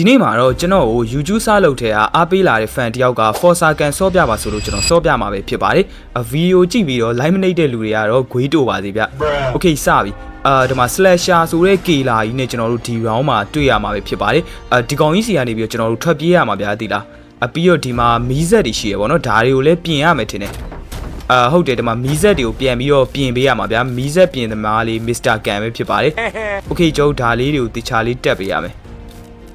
ဒီနေ့မှာတော့ကျွန်တော်ကို YouTube စလုပ်ထဲကအားပေးလာတဲ့ fan တယောက်က Forza ကန်ဆော့ပြပါဆိုလို့ကျွန်တော်ဆော့ပြမှာပဲဖြစ်ပါတယ်အဗီဒီယိုကြည့်ပြီးတော့ line မနေတဲ့လူတွေကတော့ဂွေးတိုပါစီဗျ Okay စပြီအာဒီမှာ slasher ဆိုတဲ့ K လာကြီးနဲ့ကျွန်တော်တို့ဒီ round မှာတွေ့ရမှာပဲဖြစ်ပါတယ်အာဒီကောင်ကြီးစီကနေပြီးတော့ကျွန်တော်တို့ထွက်ပြေးရမှာဗျာသိလားအပြီးတော့ဒီမှာမီးဆက်တွေရှိရပေါ့နော်ဒါတွေကိုလည်းပြင်ရမယ်ထင်တယ်အာဟုတ်တယ်ဒီမှာမီးဆက်တွေကိုပြန်ပြီးတော့ပြင်ပေးရမှာဗျာမီးဆက်ပြင်သမားလေး Mr. Can ပဲဖြစ်ပါတယ် Okay ကျွန်တော်ဒါလေးတွေကိုတခြားလေးတက်ပေးရမယ်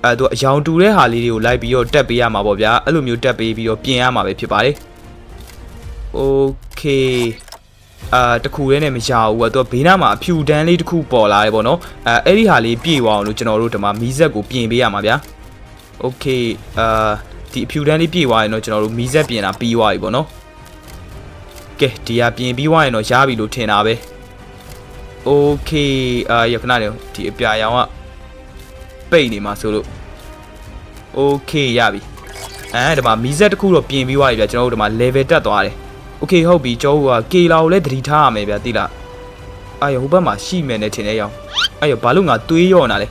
အဲသူအယောင်တူတဲ့ဟာလေးတွေကိုလိုက်ပြီးတော့တက်ပေးရမှာပေါ့ဗျာအဲ့လိုမျိုးတက်ပေးပြီးတော့ပြင်ရမှာပဲဖြစ်ပါတယ်โอเคအာတခုလေးနဲ့မရဘူးอ่ะသူကဘေးနားမှာအဖြူတန်းလေးတစ်ခုပေါ်လာတယ်ပေါ့နော်အဲအဲ့ဒီဟာလေးပြေသွားအောင်လို့ကျွန်တော်တို့ဒီမှာမီးစက်ကိုပြင်ပေးရမှာဗျာโอเคအာဒီအဖြူတန်းလေးပြေသွားရင်တော့ကျွန်တော်တို့မီးစက်ပြင်တာပြီးသွားပြီပေါ့နော်ကဲဒီဟာပြင်ပြီးသွားရင်တော့ရပြီလို့ထင်တာပဲโอเคအာရခဏနေဒီအပြာရောင်က ပိတ်နေမှာဆိုလို့ โอเคရပြီအဲဒီမှာမီးစက်တစ်ခုတော့ပြင်ပြီးသွားပြီဗျာကျွန်တော်တို့ဒီမှာ level တက်သွားတယ်โอเคဟုတ်ပြီကျွန်တော်တို့ကကေလာကိုလည်းသတိထားရမယ်ဗျာသိလားအာရဟိုဘက်မှာရှိမယ်နဲ့ထင်နေရောင်အာရဘာလို့ငါတွေးရော့နေတာလဲ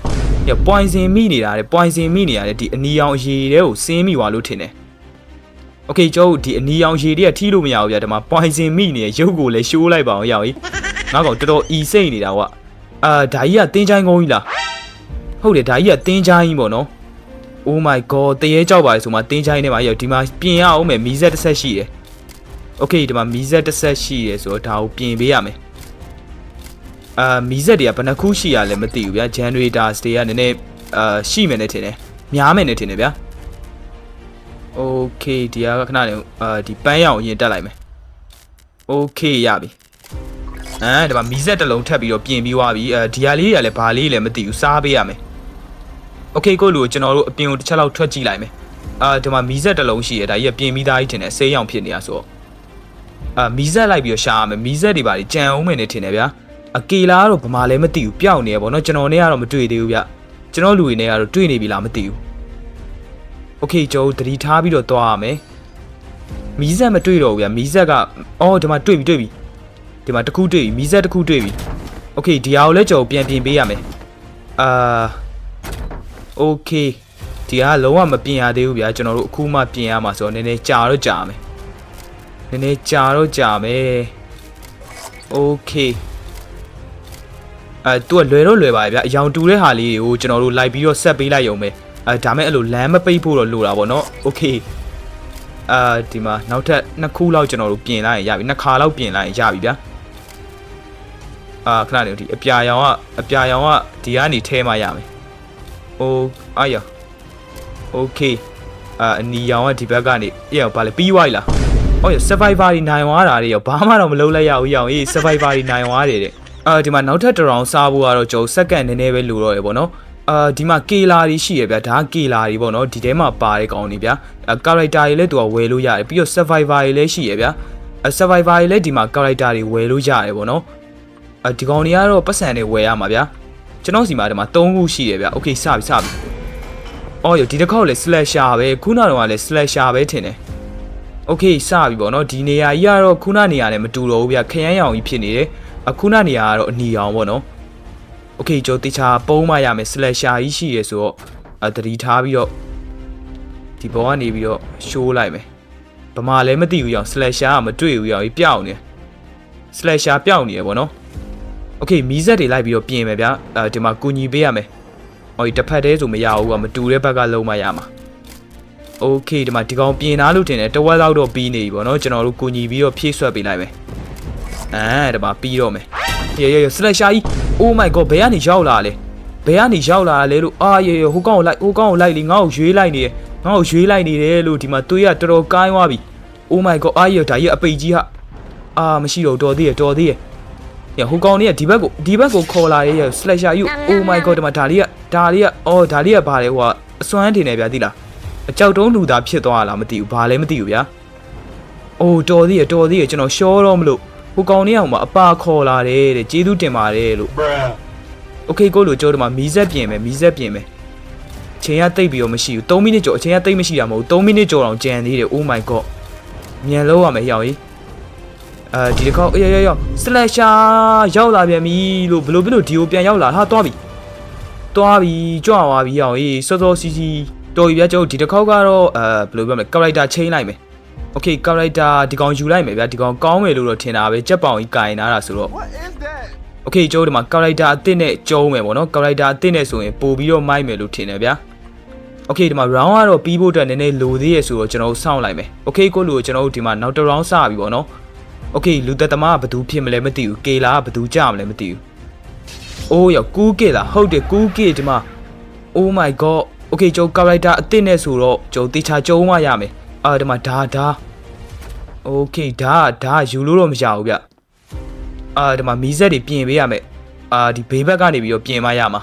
ရပွိုင်စင်မိနေတာလေပွိုင်စင်မိနေရတယ်ဒီအနီရောင်ရေတဲကိုစင်းမိသွားလို့ထင်တယ်โอเคကျွန်တော်တို့ဒီအနီရောင်ရေတွေကထီးလို့မရဘူးဗျာဒီမှာပွိုင်စင်မိနေရရုပ်ကိုလည်းရှိုးလိုက်ပါအောင်ရအောင်ကြီးငါကောင်တော်တော်အီစိတ်နေတာကွာအာဒါကြီးကတင်းချိုင်းကုန်းကြီးလား ဟုတ်တယ်ဒါကြီးကတင်းချိုင်းပေါ့နော် Oh my god တရေကြောက်ပါလေဆိုမှတင်းချိုင်းနေမှာရောက်ဒီမှာပြင်ရအောင်မယ်မီးစက်တစ်ဆက်ရှိတယ် Okay ဒီမှာမီးစက်တစ်ဆက်ရှိတယ်ဆိုတော့ဒါကိုပြင်ပေးရမယ်အာမီးစက်တွေကဘယ်နှခုရှိရလဲမသိဘူးဗျာ generators တွေကနည်းနည်းအာရှိမယ်နဲ့ထင်တယ်များမယ်နဲ့ထင်တယ်ဗျာ Okay ဒီကခဏနေအာဒီပန်းရအောင်အရင်တက်လိုက်မယ် Okay ရပြီအဲဒီမှာမီးစက်တစ်လုံးထပ်ပြီးတော့ပြင်ပြီးသွားပြီအဲဒီဟာလေးတွေကလည်းဘာလေးလဲမသိဘူးစားပေးရမယ် โอเคကိုလူကိုကျွန်တော်တို့အပြင်ကိုတစ်ချက်လောက်ထွက်ကြည့်လိုက်မယ်အာဒီမှာမီးစက်တစ်လုံးရှိရဒါကြီးကပြင်ပြီးသားကြီးထင်တယ်ဆေးရောင်ဖြစ်နေတာဆိုတော့အာမီးစက်လိုက်ပြီးတော့ရှာရမယ်မီးစက်တွေပါကြံအောင်မယ်နေထင်တယ်ဗျာအကေလာကတော့ဗမာလည်းမသိဘူးပျောက်နေရပေါ့နော်ကျွန်တော်နဲ့ကတော့မတွေ့သေးဘူးဗျကျွန်တော်လူတွေနဲ့ကတော့တွေ့နေပြီလားမသိဘူးโอเคကျွန်တော်သတိထားပြီးတော့သွားရမယ်မီးစက်မတွေ့တော့ဘူးဗျမီးစက်ကအော်ဒီမှာတွေ့ပြီတွေ့ပြီ ဒီမှာတစ်ခုတွေ့ပြီမီးစက်တစ်ခုတွေ့ပြီโอเคဒီဟာကိုလည်းကျွန်တော်ပြန်ပြင်ပေးရမယ်အာ โอเคဒီဟာလုံးဝမပြင်ရသေးဘူးဗျာကျွန်တော်တို့အခုမှပြင်ရမှာဆိုတော့နည်းနည်းကြာတော့ကြာမယ်နည်းနည်းကြာတော့ကြာမယ်โอเคအဲသူကလွယ်တော့လွယ်ပါဗျာအယောင်တူတဲ့ဟာလေးတွေကိုကျွန်တော်တို့လိုက်ပြီးတော့ဆက်ပေးလိုက်ရုံပဲအဲဒါမဲ့အဲ့လိုလမ်းမပိတ်ဖို့တော့လိုတာပေါ့နော်โอเคအာဒီမှာနောက်ထပ်နှစ်ခုလောက်ကျွန်တော်တို့ပြင်လိုက်ရင်ရပြီနှစ်ခါလောက်ပြင်လိုက်ရင်ရပြီဗျာ အာခဏနေဒီအပြာရောင်ကအပြာရောင်ကဒီကနေထဲမှရမယ်။ အိုးအာရ။ Okay အာအနီရောင်ကဒီဘက်ကနေအေးရောဘာလဲပြီးသွားပြီလား။ဟုတ်ရ survivor တွေနိုင်သွားတာတွေရောဘာမှတော့မလုပ်လိုက်ရဘူးရောင်အေး survivor တွေနိုင်သွားတယ်တဲ့။အာဒီမှာနောက်ထပ်တစ်ရောင်စားဖို့ကတော့ကျွန်တော်စက္ကန့်နည်းနည်းပဲလိုတော့ရပေါ့နော်။အာဒီမှာကေလာတွေရှိရဗျာဒါကေလာတွေပေါ့နော်ဒီထဲမှာပါတဲ့ကောင်တွေဗျာ။အာ character တွေလည်းသူကဝယ်လို့ရတယ်ပြီးတော့ survivor တွေလည်းရှိရဗျာ။အ survivor တွေလည်းဒီမှာ character တွေဝယ်လို့ရတယ်ပေါ့နော်အဒီကောင်တွေကတော့ပတ်စံတွေဝယ်ရမှာဗျာ ကျွန်တော်စီမှာဒီမှာ3ခုရှိတယ်ဗျာโอเคစပြီစပြီအော်ရဒီတစ်ခေါက်လည်း slasher ပဲခုနကတော့လည်း slasher ပဲထင်တယ်โอเคစပြီပေါ့နော်ဒီနေရာကြီးကတော့ခုနနေရာနဲ့မတူတော့ဘူးဗျာခရမ်းရောင်ကြီးဖြစ်နေတယ်အခုနနေရာကတော့အနီရောင်ပေါ့နော်โอเคကျွန်တော်တေချာပုံးမရမယ် slasher ကြီးရှိရဆိုတော့အတတိထားပြီးတော့ဒီဘောကနေပြီးတော့ show လိုက်မယ်ဗမာလည်းမသိဘူးရောင် slasher ကမတွေ့ဘူးရောင်ကြီးပျောက်နေ slasher ပျောက်နေရပေါ့နော် โอเคမီးစက်တွေလိုက်ပြီးတော့ပြင်မယ်ဗျာအဲဒီမှာကူညီပေးရမယ်ဟောဒီတစ်ဖက်တည်းဆိုမရဘူးကမတူတဲ့ဘက်ကလုံးမရမှာโอเคဒီမှာဒီကောင်ပြင်သားလို့ထင်တယ်တဝက်လောက်တော့ပြီးနေပြီပေါ့နော်ကျွန်တော်တို့ကူညီပြီးတော့ဖြည့်ဆွက်ပေးလိုက်မယ်အဲဒီမှာပြီးတော့မယ်ရေရေစလက်ရှာကြီး Oh my god ဘယ်ကနေရောက်လာလဲဘယ်ကနေရောက်လာလဲလို့အာရေရေဟိုကောင်ကိုလိုက်ဟိုကောင်ကိုလိုက်လीငါ့ကိုရွေးလိုက်နေတယ်ငါ့ကိုရွေးလိုက်နေတယ်လို့ဒီမှာတွေးရတော်တော်ကိုင်းသွားပြီ Oh my god အာရေဒါကြီးအပိတ်ကြီးဟာအာမရှိတော့တော်သေးရတော်သေးရ ။ ညဟိုကောင်လေးကဒီဘက်ကိုဒီဘက်ကိုခေါ်လာရဲ့ slasher ယူ Oh my god ဒီမှာဒါလေးကဒါလေးကအော်ဒါလေးကဘာလဲဟိုကအစွမ်းတင်နေဗျာသိလား။အကြောက်တုံးလူသားဖြစ်သွားလားမသိဘူးဘာလဲမသိဘူးဗျာ။အိုးတော်သေးရတော်သေးရကျွန်တော်ရှောတော့မလို့ဟိုကောင်လေးအောင်မအပါခေါ်လာတယ်တဲ့ကျေးဇူးတင်ပါတယ်လို့။ Okay ကိုလို့ကြောတော့မှမီးဆက်ပြင်မယ်မီးဆက်ပြင်မယ်။ချိန်ကတိတ်ပြီးတော့မရှိဘူး3မိနစ်ကျော်အချိန်ကတိတ်မရှိတာမဟုတ်ဘူး3မိနစ်ကျော်တောင်ကြံသေးတယ် Oh my god မြန်လို့ရမယ်ဟောင်ကြီး အဲဒီတစ်ခေါက်အေးရရရစလက်ရှာရောက်လာပြန်ပြီလို့ဘလို့ဘလို့ဒီကိုပြန်ရောက်လာဟာသွားပြီသွားပြီကြွသွားပြီအောင်ရေးစောစောစီစီတော်ပြီဗျာကျွန်တော်ဒီတစ်ခေါက်ကတော့အဲဘယ်လိုပြောမလဲ character change လိုက်မယ် okay character ဒီကောင်ယူလိုက်မယ်ဗျာဒီကောင်ကောင်းမယ်လို့တော့ထင်တာပဲကြက်ပေါင်ကြီးကင်နာတာဆိုတော့ What is that? okay ကျွန်တော်ဒီမှာ character အသစ်နဲ့ကျုံးမယ်ပေါ့နော် character အသစ်နဲ့ဆိုရင်ပို့ပြီးတော့မိုက်မယ်လို့ထင်တယ်ဗျာ okay ဒီမှာ round ကတော့ပြီးဖို့အတွက်နည်းနည်းလိုသေးရဆိုတော့ကျွန်တော်စောင့်လိုက်မယ် okay ကိုလူကိုကျွန်တော်တို့ဒီမှာနောက်တစ် round စပြီပေါ့နော် okay လူသက်သမားကဘယ်သူဖြစ်မလဲမသိဘူးကေလာကဘယ်သူကြမလဲမသိဘူးအိုးရောက်ကူးကေလားဟုတ်တယ်ကူးကေဒီမှာ oh my god okay ကျွန်တော် character အသစ်နဲ့ဆိုတော့ကျွန်တော်တေချာကျုံးမှရမယ်အာဒီမှာဒါဒါ okay ဒါဒါယူလို့တော့မရဘူးဗျအာဒီမှာမီးစက်တွေပြင်ပေးရမယ်အာဒီဘေးဘက်ကနေပြီးတော့ပြင်မရမှာ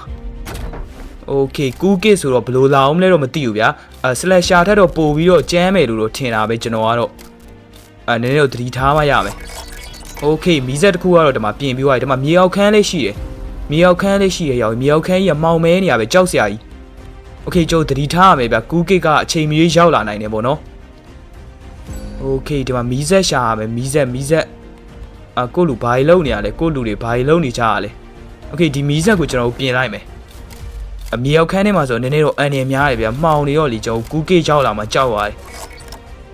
okay ကူးကစ်ဆိုတော့ဘယ်လိုလာအောင်မလဲတော့မသိဘူးဗျာအာ slasher ထက်တော့ပို့ပြီးတော့ကြမ်းမယ်လို့တော့ထင်တာပဲကျွန်တော်ကတော့ အာနည်းနည်းတော့သတိထားမှရမယ် okay မီးစက်တစ်ခုကတော့ဒီမှာပြင်ပြီးသွားပြီဒီမှာမြေအောက်ခန်းလေးရှိတယ်မြေအောက်ခန်းလေးရှိရရောက်မြေအောက်ခန်းကြီးကမောင်မဲနေရပဲကြောက်စရာကြီး okay ကျုပ်သတိထားရမယ်ဗျာကူးကစ်ကအချိန်မီရောက်လာနိုင်တယ်ပေါ့နော် okay ဒီမှာမီးစက်ရှာရမယ်မီးစက်မီးစက်အာကိုယ့်လူဘာကြီးလုံနေရလဲကိုယ့်လူတွေဘာကြီးလုံနေကြရလဲ okay ဒီမီးစက်ကိုကျွန်တော်တို့ပြင်လိုက်မယ်အမြေရောက်ခန်းထဲမှာဆိုနည်းနည်းတော့အန်ရများတယ်ဗျာမှောင်နေတော့လीကျွန်တော်ကူးကေးကြောက်လာမှကြောက်သွားတယ်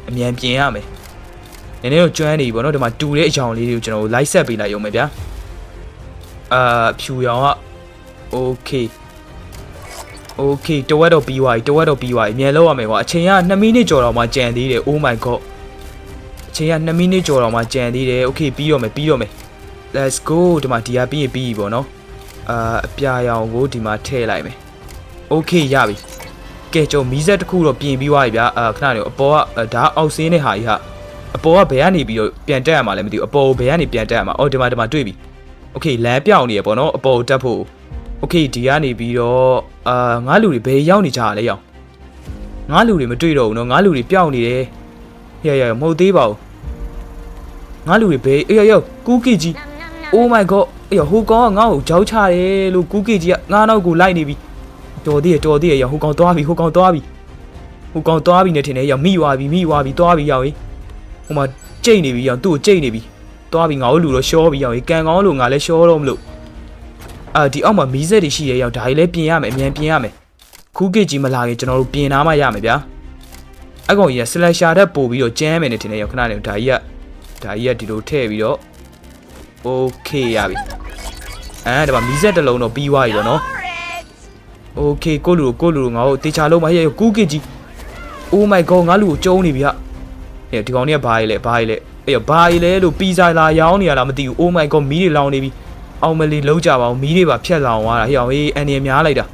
အမြန်ပြင်ရမယ် နည်းနည်းတော့ကျွမ်းနေပြီပေါ့နော်ဒီမှာတူတဲ့အကြောင်လေးတွေကိုကျွန်တော်တို့လိုက်ဆက်ပေးလိုက်ရုံပဲဗျာအာဖြူရောင်က okay okay တဝက်တော့ပြီးသွားပြီတဝက်တော့ပြီးသွားပြီအမြန်လောက်ရမယ်ကွာအချိန်က2မိနစ်ကျော်တော့မှကြံသေးတယ် oh my god အချိန်က2မိနစ်ကျော်တော့မှကြံသေးတယ် okay ပြီးတော့မယ်ပြီးတော့မယ် let's go ဒီမှာဒီဟာပြီးရင်ပြီးပြီပေါ့နော်အာအပြာရောင်ကိုဒီမှာထည့်လိုက်မယ် okay ရပြီကဲကျွန်တော်မီးစက်တစ်ခုတော့ပြင်ပြီးသွားပြီဗျာအာခဏနေအပေါ်ကအာဒါအောက်ဆင်းတဲ့ဟာကြီးဟာ အပေါ်ကဘယ်ကနေပြီးတော့ပြန်တက်ရမှာလဲမသိဘူးအပေါ်ကိုဘယ်ကနေပြန်တက်ရမှာအော်ဒီမှာဒီမှာတွေ့ပြီ okay လမ်းပြောင်းနေရပေါ့နော်အပေါ်ကိုတက်ဖို့ okay ဒီကနေပြီးတော့အာငါလူတွေဘယ်ရောက်နေကြရလဲရောက်ငါလူတွေမတွေ့တော့ဘူးနော်ငါလူတွေပြောင်းနေတယ်ရရမဟုတ်သေးပါဘူးငါလူတွေဘယ်အေးရရကူးကီကြီး Oh my god အေးဟိုကောင်ကငါ့ကိုကြောက်ချတယ်လို့ကူးကီကြီးကငါနောက်ကိုလိုက်နေပြီတော်သေးရတော်သေးရဟိုကောင်သွားပြီဟိုကောင်သွားပြီဟိုကောင်သွားပြီနဲ့ထင်တယ်ရောက်မိသွားပြီမိသွားပြီသွားပြီရောက်ရေး ဟိုမှာကြိတ်နေပြီရောက်သူ့ကိုကြိတ်နေပြီသွားပြီငါတို့လူတော့ရှောပြီရောက်ရေးကန်ကောင်းလို့ငါလည်းရှောတော့မလို့အာဒီအောက်မှာမီးစက်တွေရှိရရောက်ဒါကြီးလည်းပြင်ရမယ်အမြန်ပြင်ရမယ်ခူးကစ်ကြီးမလာခင်ကျွန်တော်တို့ပြင်သားမှရမယ်ဗျာအကောင်ကြီးကဆလရှာတက်ပို့ပြီးတော့ကျမ်းမယ်နဲ့ထင်တယ်ရောက်ခဏနေဒါကြီးကဒါကြီးကဒီလိုထည့်ပြီးတော့ okay ရပြီအဲဒီမှာမီးစက်တစ်လုံးတော့ပြီးသွားပြီပေါ့နော် okay ကိုလူကိုလူငါတို့တေချာလုံးမဟဲ့ကူးကစ်ကြီး oh my god ငါလူကိုကျုံနေပြီဟာ ဟဲ့ဒီကောင်ကြီးကဘာကြီးလဲဘာကြီးလဲအေးဘာကြီးလဲလို့ပီဇာလာရောင်းနေရလားမသိဘူး oh my god မီးတွေလောင်နေပြီအောင်မလီလုံးကြပါအောင်မီးတွေပါဖြက်လောင်သွားတာဟဲ့အောင်ဟေးအန်ရများလိုက်တာ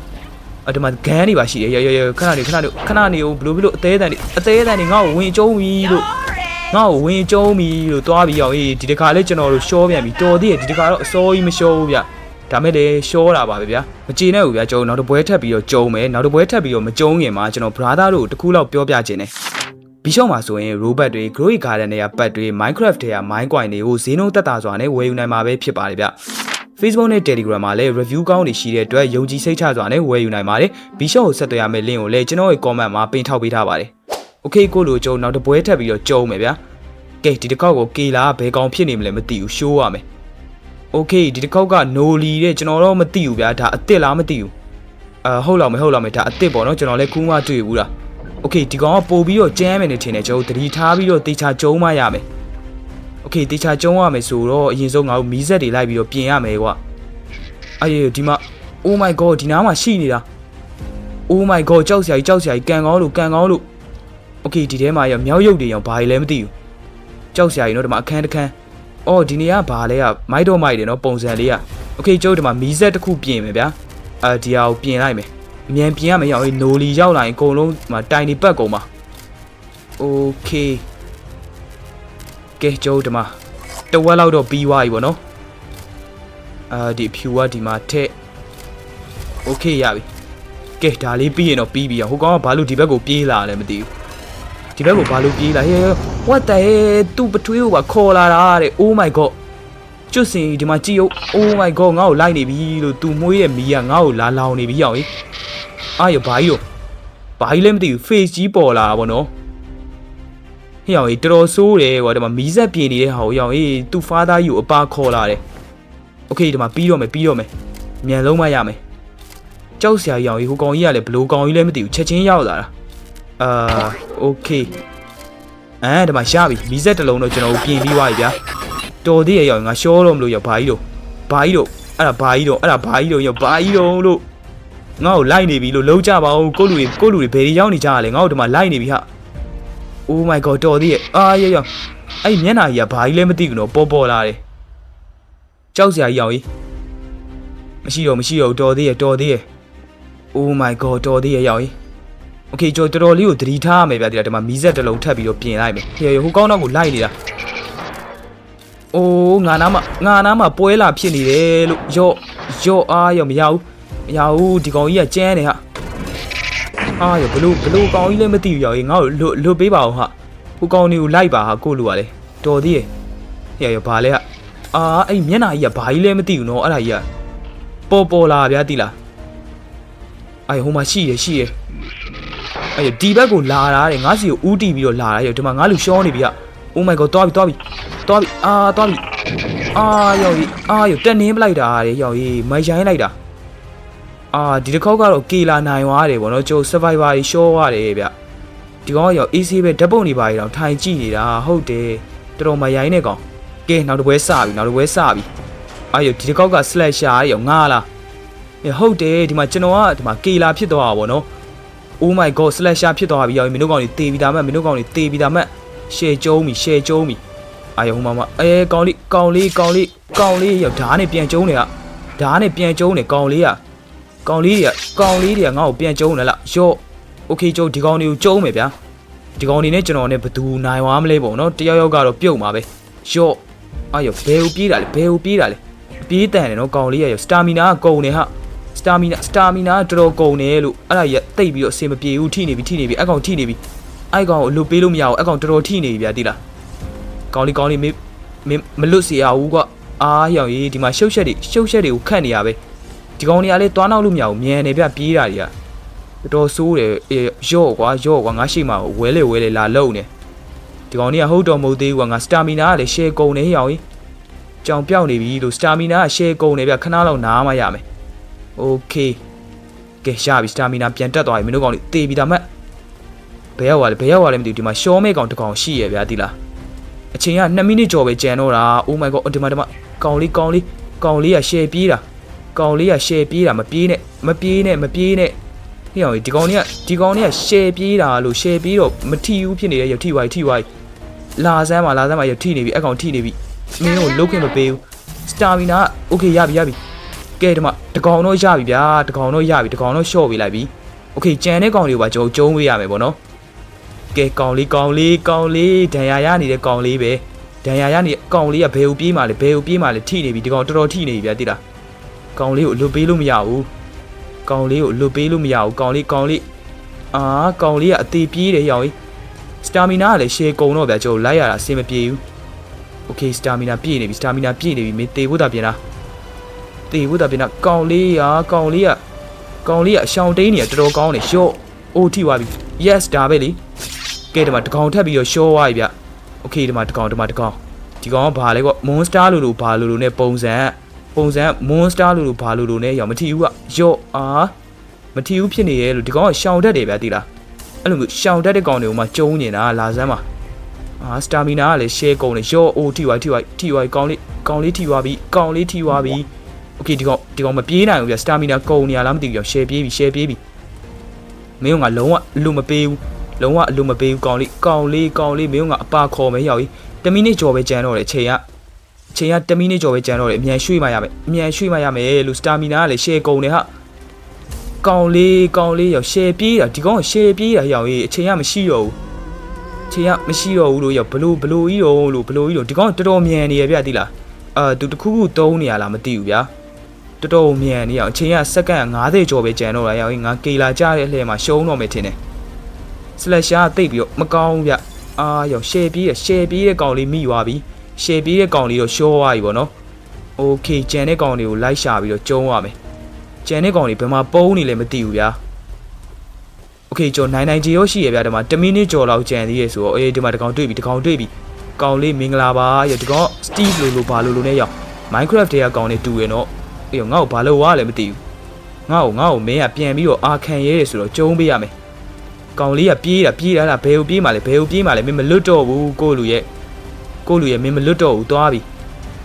အဒီမှာဂန်းတွေပါရှိတယ်ရရရခဏနေခဏနေခဏနေဘလို့ဘလို့အသေးအတန်တွေအသေးအတန်တွေငါ့ကိုဝင်ကျုံပြီလို့ငါ့ကိုဝင်ကျုံးပြီလို့သွားပြီးအောင်အေးဒီတခါလေးကျွန်တော်တို့ရှောပြန်ပြီတော်သေးတယ်ဒီတခါတော့အစိုးကြီးမရှောဘူးဗျဒါမဲ့လေရှောတာပါပဲဗျာမကြည်နဲ့ဘူးဗျာကျွန်တော်နောက်တစ်ပွဲထပ်ပြီးတော့ကျုံမယ်နောက်တစ်ပွဲထပ်ပြီးတော့မကျုံခင်မှာကျွန်တော် brother တို့တခုလောက်ပြောပြခြင်းတယ် ဘီရှော့မှာဆိုရင် robot တွေ growy garden တွေကပတ်တွေ minecraft တွေက mine coin တွေကိုဈေးနှုန်းသက်သာစွာနဲ့ဝယ်ယူနိုင်မှာပဲဖြစ်ပါတယ်ဗျ Facebook နဲ့ Telegram မှာလည်း review ကောင်းတွေရှိတဲ့အတွက်ယုံကြည်စိတ်ချစွာနဲ့ဝယ်ယူနိုင်ပါတယ်။ B-Shop ကိုဆက်သွယ်ရမယ့် link ကိုလည်းကျွန်တော်ရဲ့ comment မှာပင်ထောက်ပေးထားပါတယ်။ Okay ကိုလိုကျုံနောက်တစ်ပွဲထပ်ပြီးတော့ကျုံမယ်ဗျာ။ကဲဒီတစ်ခေါက်ကို K လာဘယ်ကောင်ဖြစ်နေမလဲမသိဘူးရှိုးရမယ်။ Okay ဒီတစ်ခေါက်က no လီတဲ့ကျွန်တော်တော့မသိဘူးဗျာဒါအစ်စ်လားမသိဘူး။အာဟုတ်လောက်မယ်ဟုတ်လောက်မယ်ဒါအစ်စ်ပေါ့နော်ကျွန်တော်လည်းကူးမတွေ့ဘူးလား။ โอเคဒီကောင်ကပို့ပြီးတော့ကျမ်းမယ်နေထင်တယ်ကျွန်တော်သတိထားပြီးတော့တေချာကျုံးမှရမယ်โอเคတေချာကျုံးရမယ်ဆိုတော့အရင်ဆုံးငါတို့မီးစက်တွေလိုက်ပြီးတော့ပြင်ရမယ်ကွာအေးဒီမှာ oh my god ဒီနားမှာရှိနေတာ oh my god ကြောက်စရာကြီးကြောက်စရာကြီးကန်ကောင်းလို့ကန်ကောင်းလို့โอเคဒီထဲမှာရမြောက်ရုပ်တွေရောဘာတွေလဲမသိဘူး ကြောက်စရာကြီးเนาะဒီမှာအခန်းတစ်ခန်းအော်ဒီနေရာဘာလဲကမိုက်တော့မိုက်တယ်เนาะပုံစံလေးကโอเคကျုပ်ဒီမှာမီးစက်တစ်ခုပြင်မယ်ဗျာအာဒီဟာကိုပြင်လိုက်မယ် အမြန်ပြင်ရမယ်ရောက်ရေးနိုလီရောက်လာရင်အကုန်လုံးဒီမှာတိုင်နေပတ်ကုန်ပါโอเคကဲကျုပ်ဒီမှာတဝက်လောက်တော့ပြီးသွားပြီပေါ့နော်အာဒီဖြူကဒီမှာထက်โอเคရပြီကဲဒါလေးပြီးရင်တော့ပြီးပြီဟိုကောင်ကဘာလို့ဒီဘက်ကိုပြေးလာလဲမသိဘူး ဒီဘက်ကိုဘာလို့ပြေးလာဟဲ့ what the hell သူ့ပထွေးကိုပါခေါ်လာတာတဲ့ oh my god ကျွတ်စင်ဒီမှာကြည့်ဦး oh my god ငါ့ကိုလိုက်နေပြီလို့သူမွေးတဲ့မီးကငါ့ကိုလာလောင်နေပြီရောက်ကြီး အာရဘာကြီးရောဘာကြီးလဲမသိဘူး face ကြီးပေါ်လာတာဗောနော်ဟေ့ရောက်ကြီးတော်တော်ဆိုးတယ်ကွာဒီမှာမီးဆက်ပြေနေတဲ့ဟာကိုရောက်ကြီးသူ့ father ကြီးကိုအပါခေါ်လာတယ် okay ဒီမှာပြီးတော့မယ်ပြီးတော့မယ်မြန်လုံးမရမယ် ကြောက်စရာကြီးအောင်ဟိုကောင်ကြီးကလည်းဘလို့ကောင်ကြီးလည်းမသိဘူးချက်ချင်းရောက်လာတာအာโอเคအဲဒီမှာရပြီမီးစက်တစ်လုံးတော့ကျွန်တော်တို့ပြင်ပြီးသွားပြီဗျာတော်သေးရဲ့ရောက်ငါရှောတော့မလို့ရောက်ဘာကြီးတော့ဘာကြီးတော့အဲ့ဒါဘာကြီးတော့အဲ့ဒါဘာကြီးတော့ရောက်ဘာကြီးတော့လို့ ငါ့ကိုလိုက်နေပြီလို့လုံးကြပါဦးကိုလူတွေကိုလူတွေဘယ်တွေရောက်နေကြရလဲငါ့ကိုဒီမှာလိုက်နေပြီဟာ Oh my god တော်သေးရဲ့အာရရအဲ့မျက်နှာကြီးကဘာကြီးလဲမသိဘူးနော်ပေါ်ပေါ်လာတယ်ကြောက်စရာကြီးအောင်ကြီးမရှိတော့မရှိတော့တော်သေးရဲ့တော်သေးရဲ့ Oh my god တော်သေးရဲ့ရောက်ကြီး Okay ကျွန်တော်တော်တော်လေးကိုသတိထားရမယ်ဗျာဒီလားဒီမှာမီးစက်တစ်လုံးထပ်ပြီးတော့ပြင်လိုက်မယ်ဟေဟိုကောင်းတော့ကိုလိုက်နေတာအိုးငါနားမှာငါနားမှာပွဲလာဖြစ်နေတယ်လို့ရော့ရော့အားရောမရဘူး မရဘူးဒီကောင်ကြီးကကျန်းနေဟာအားရောဘလို့ဘလို့ကောင်ကြီးလည်းမသိဘူးရောက်ကြီးငါ့ကိုလွတ်လွတ်ပေးပါဦးဟာဟိုကောင်တွေကိုလိုက်ပါဟာကိုလူကလေတော်သေးရဲ့ဟေရောဘာလဲဟာအာအဲ့မျက်နှာကြီးကဘာကြီးလဲမသိဘူးနော်အဲ့ဒါကြီးကပေါ်ပေါ်လာဗျာတိလားအဲ့ဟိုမှာရှိရရှိရအဲ့ဒီဘက်ကိုလာတာတဲ့ငါစီကိုဥတီပြီးတော့လာတာရောဒီမှာငါလူရှောနေပြီက Oh my god တွားပြီတွားပြီတွားပြီအာတွားပြီအာယော်ကြီးအာယော်တက်နင်းပလိုက်တာတဲ့ယော်ကြီးမိုက်ရိုင်းလိုက်တာ အာဒီတစ်ခေါက်ကတော့ကေလာနိုင်သွားတယ်ဗောနော်ကျိုး survivor ကြီးရှောသွားတယ်ဗျဒီကောင်ကယော် AC ပဲဓာတ်ပုံနေပါရအောင်ထိုင်ကြည့်နေတာဟုတ်တယ်တော်တော်မရိုင်းနေကောင်ကဲနောက်တစ်ပွဲစပြီနောက်တစ်ပွဲစပြီအာယော်ဒီတစ်ခေါက်က slasher ရောငါလားအေးဟုတ်တယ်ဒီမှာကျွန်တော်ကဒီမှာကေလာဖြစ်သွားတာဗောနော် Oh my god slasher ဖြစ်သွားပြီရောမင်းတို့ကောင်တွေတေးပြီးသားမှမင်းတို့ကောင်တွေတေးပြီးသားမှရှယ်ကျုံးပြီရှယ်ကျုံးပြီအာယုံမမအဲကောင်လေးကောင်လေးကောင်လေးကောင်လေးရောက်ဓာတ်နဲ့ပြန်ကျုံးနေကဓာတ်နဲ့ပြန်ကျုံးနေကောင်လေးက ကောင်လေးတွေကကောင်လေးတွေကငါ့ကိုပြန်ကျုံးနေလားရော့ Okay ကျုံဒီကောင်တွေကိုကျုံးမယ်ဗျာဒီကောင်တွေနဲ့ကျွန်တော်နဲ့ဘသူနိုင်သွားမလဲပေါ့နော်တယောက်ယောက်ကတော့ပြုတ်မှာပဲရော့အာယောဘယ်ကိုပြေးတာလဲဘယ်ကိုပြေးတာလဲပြေးတန်တယ်နော်ကောင်လေးရရောစတာမီနာကကုန်နေဟာစတာမီနာစတာမီနာတော်တော်ကုန်နေလို့အဲ့ဒါရတိတ်ပြီးတော့အစင်မပြေဘူးထိနေပြီထိနေပြီအကောင်ထိနေပြီအဲ့ကောင်ကိုလွတ်ပေးလို့မရဘူးအကောင်တော်တော်ထိနေပြီဗျာတိလားကောင်လေးကောင်လေးမင်းမင်းမလွတ်စေရဘူးကွာအားရောင်ကြီးဒီမှာရှုပ်ရှက်တွေရှုပ်ရှက်တွေကိုခတ်နေရပဲ ဒီကောင်တွေကလည်းတွားနောက်လို့မရဘူးမြန်နေဗျပြေးတာတွေကတော်တော်ဆိုးတယ်အေးရော့ကွာရော့ကွာငါရှိမှဝဲလေဝဲလေလာလုံနေဒီကောင်တွေကဟုတ်တော်မဟုတ်သေးဘူးကွာငါစတာမီနာကလည်းရှယ်ကုန်နေရောင်ကြီးကြောင်ပြောက်နေပြီလို့စတာမီနာကရှယ်ကုန်နေဗျခဏလောက်နားမှရမယ် โอเคကဲရပြီစတာမီနာပြန်တက်သွားပြီမင်းတို့ကောင်လေးတေးပြီးသားမှတ်ဘယ်ရောက်သွားလဲဘယ်ရောက်သွားလဲမသိဘူးဒီမှာရှောမဲကောင်တစ်ကောင်ရှိရဗျာဒီလားအချိန်က2မိနစ်ကျော်ပဲကြံတော့တာ Oh my god ဒီမှာဒီမှာကောင်လေးကောင်လေးကောင်လေးကရှယ်ပြေးတာ ကောင်လေးကရှယ်ပြေးတာမပြေးနဲ့မပြေးနဲ့မပြေးနဲ့ဟေ့အောင်ဒီကောင်လေးကဒီကောင်လေးကရှယ်ပြေးတာလို့ရှယ်ပြေးတော့မထီဘူးဖြစ်နေတဲ့ရထိဝိုင်းထိဝိုင်းလာစမ်းပါလာစမ်းပါရထိနေပြီအကောင်ထိနေပြီမင်းကိုလုတ်ခွင့်မပေးဘူးစတာမီနာโอเคရပြီရပြီ ကဲဒီမှာတကောင်တော့ရပြီဗျာတကောင်တော့ရပြီတကောင်တော့ရှော့ပေးလိုက်ပြီโอเคကြံတဲ့ကောင်လေးကိုပါကျွန်တော်ကျုံးပေးရမယ်ပေါ့နော်ကဲကောင်လေးကောင်လေးကောင်လေးဒဏ်ရာရနေတဲ့ကောင်လေးပဲဒဏ်ရာရနေတဲ့ကောင်လေးကဘယ်ကိုပြေးမှလဲဘယ်ကိုပြေးမှလဲထိနေပြီဒီကောင်တော်တော်ထိနေပြီဗျာတိလား ကောင်လေးကိုအလွတ်ပေးလို့မရဘူးကောင်လေးကိုအလွတ်ပေးလို့မရဘူးကောင်လေးကောင်လေးအာကောင်လေးကအသေးပြေးတယ်ရောင်ကြီးစတာမီနာကလည်းရှေကုံတော့ဗျာကျွန်တော်လိုက်ရတာအဆင်မပြေဘူးโอเคစတာမီနာပြည့်နေပြီစတာမီနာပြည့်နေပြီမင်းတေဖို့တာပြင်လား တေဖို့တာပြင်တာကောင်လေးရာကောင်လေးကကောင်လေးကအရှောင်တိန်နေရတော်တော်ကောင်းတယ်ရှော့အိုးထိသွားပြီ yes ဒါပဲလေကဲဒီမှာတကောင်ထပ်ပြီးတော့ရှော့သွားပြီဗျโอเคဒီမှာတကောင်ဒီမှာတကောင်ဒီကောင်ကဘာလဲကွ monster လို့လို့ဘာလို့လို့ ਨੇ ပုံစံ ပုံစံ monster လို့လို့ဘာလို့လို့ ਨੇ ရောမထီဘူးကယော့အာမထီဘူးဖြစ်နေရဲ့လို့ဒီကောင်ကရှောင်တတ်တယ်ဗျတိလားအဲ့လိုမျိုးရှောင်တတ်တဲ့ကောင်တွေကိုမှကျုံနေတာလာစမ်းပါအာစတာမီနာကလည်း share ကုန်တယ်ယော့အိုးထိသွားထိသွားထိသွားကောင်လေးကောင်လေးထိသွားပြီကောင်လေးထိသွားပြီ โอเคဒီကောင်ဒီကောင်မပြေးနိုင်ဘူးဗျစတာမီနာကုန်နေရလားမသိဘူးဗျ share ပြေးပြီ share ပြေးပြီမင်းကလုံးဝအလိုမပေးဘူးလုံးဝအလိုမပေးဘူးကောင်လေးကောင်လေးကောင်လေးမင်းကအပါခေါ်မယ်ရောက်ကြီးတမိနစ်ကျော်ပဲကြံတော့တယ်အချိန်ကအ ချိန်ကတမိနစ်ကျော်ပဲကြံတော့တယ်အမြန်ရွှေ့မှရမယ်အမြန်ရွှေ့မှရမယ်လို့စတာမီနာကလည်း share ကုန်တယ်ဟာကောင်လေးကောင်လေးရောက် share ပြေးတာဒီကောင်က share ပြေးတာရောက်ကြီးအချိန်ကမရှိတော့ဘူးအချိန်ကမရှိတော့ဘူးလို့ရောက်ဘလို့ဘလို့ကြီးတော့လို့ဘလို့ကြီးတော့ဒီကောင်တော်တော်မြန်နေရဗျတိလားအာသူတခုခုတုံးနေရလားမသိဘူးဗျာတော်တော်မြန်နေအောင်အချိန်ကစက္ကန့်90ကျော်ပဲကြံတော့တာရောက်ရင်ငါကေလာကြတဲ့အလှဲမှာရှုံးတော့မယ်ထင်တယ်စလက်ရှာတိတ်ပြီးတော့မကောင်းဘူးဗျအာရောက်ရှယ်ပြေးရရှယ်ပြေးတဲ့ကောင်လေးမိသွားပြီ ရှယ်ပြေးတဲ့ကောင်လေးတော့ရှော့သွားပြီပေါ့နော်โอเคကြံတဲ့ကောင်လေးကိုလိုက်ရှာပြီးတော့ကျုံးရမယ်ကြံတဲ့ကောင်လေးဘယ်မှာပုံးနေလဲမသိဘူးဗျာโอเคကျွန်တော်99 G ရောရှိရဗျာဒီမှာ10မိနစ်ကျော်လောက်ကြံသေးရဆိုတော့အေးဒီမှာတကောင်တွေ့ပြီတကောင်တွေ့ပြီကောင်လေးမင်္ဂလာပါရဒီကောင် Steve လို့လို့ဘာလို့လို့နဲ့ရောက် Minecraft တွေကကောင်လေးတူရနော် အေးငါ့ကိုဘာလို့ဝါလဲမသိဘူး ငါ့ကိုငါ့ကိုမင်းကပြန်ပြီးတော့အာခံရဲတယ်ဆိုတော့ကျုံးပေးရမယ်ကောင်လေးကပြေးတာပြေးတာလားဘယ်ကိုပြေးမှလဲဘယ်ကိုပြေးမှလဲမင်းမလွတ်တော့ဘူးကိုလူရဲ့ ကိုလူရဲ့မင်းမလွတ်တော့ဘူးသွားပြီ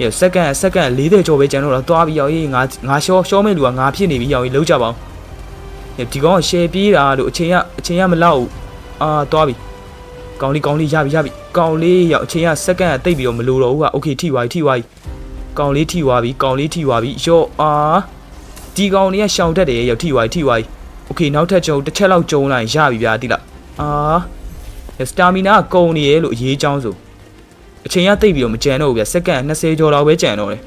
ညစက္ကန့်စက္ကန့်40ကျော်ပဲကျန်တော့တော့သွားပြီရောက်ရေးငါငါရှော့ရှော့မဲ့လူကငါဖြစ်နေပြီရောက်ရေးလုံးကြပါအောင်ဒီကောင်ကရှယ်ပြေးတာလို့အချိန်ကအချိန်ကမလောက်ဘူးအာသွားပြီ ကောင်းလေးကောင်းလေးရပြီရပြီကောင်းလေးရောက်အချိန်ကစက္ကန့်ကတိတ်ပြီးတော့မလိုတော့ဘူးကโอเคထိသွားပြီထိသွားပြီကောင်းလေးထိသွားပြီကောင်းလေးထိသွားပြီရော့အာဒီကောင်လေးကရှောင်တတ်တယ်ရောက်ထိသွားပြီထိသွားပြီโอเคနောက်ထပ်ကျုံတစ်ချက်လောက်ကျုံလိုက်ရပြီဗျာတိလားအာစတာမီနာကကုန်နေရဲ့လို့အရေးချောင်းဆို အချိန်ကတိတ်ပြီးတော့မကြံတော့ဘူးဗျာစက္ကန့်20ကျော်လောက်ပဲကြံတော့တယ်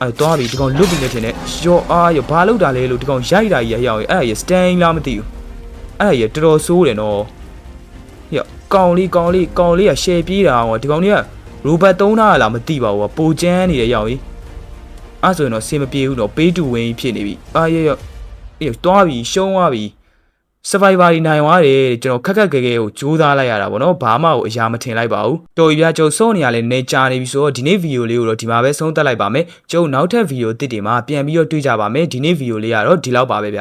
အဲသွားပြီဒီကောင်လွတ်ပြီနေထင်တယ်ရော့အာရောဘာလောက်တာလဲလို့ဒီကောင်ရိုက်တာကြီးရရောက်ရင်အဲ့ဒါရစတန်လားမသိဘူးအဲ့ဒါရတော်တော်ဆိုးတယ်နော်ဟေ့ကောင်လေးကောင်လေးကောင်လေးကရှယ်ပြေးတာဟောဒီကောင်လေးကရိုဘတ်သုံးတာလားမသိပါဘူးပိုကျန်းနေတယ်ရောက်ကြီးအဲ့ဆိုရင်တော့စင်မပြေဘူးတော့ပေးတူဝင်းဖြစ်နေပြီအာရရအေးတွားပြီရှုံးသွားပြီ survivor တွေနိုင်သွားတယ်ကျွန်တော်ခက်ခက်ခဲခဲကိုကြိုးစားလိုက်ရတာဗောနော်ဘာမှကိုအရာမထင်လိုက်ပါဘူးတော်ပြီဗျာကျုပ်စောနေရလဲနေကြာနေပြီဆိုတော့ဒီနေ့ဗီဒီယိုလေးကိုတော့ဒီမှာပဲဆုံးသက်လိုက်ပါမယ်ကျုပ်နောက်ထပ်ဗီဒီယိုတစ်တွေမှာပြန်ပြီးတော့တွေ့ကြပါမယ်ဒီနေ့ဗီဒီယိုလေးကတော့ဒီလောက်ပါပဲဗျ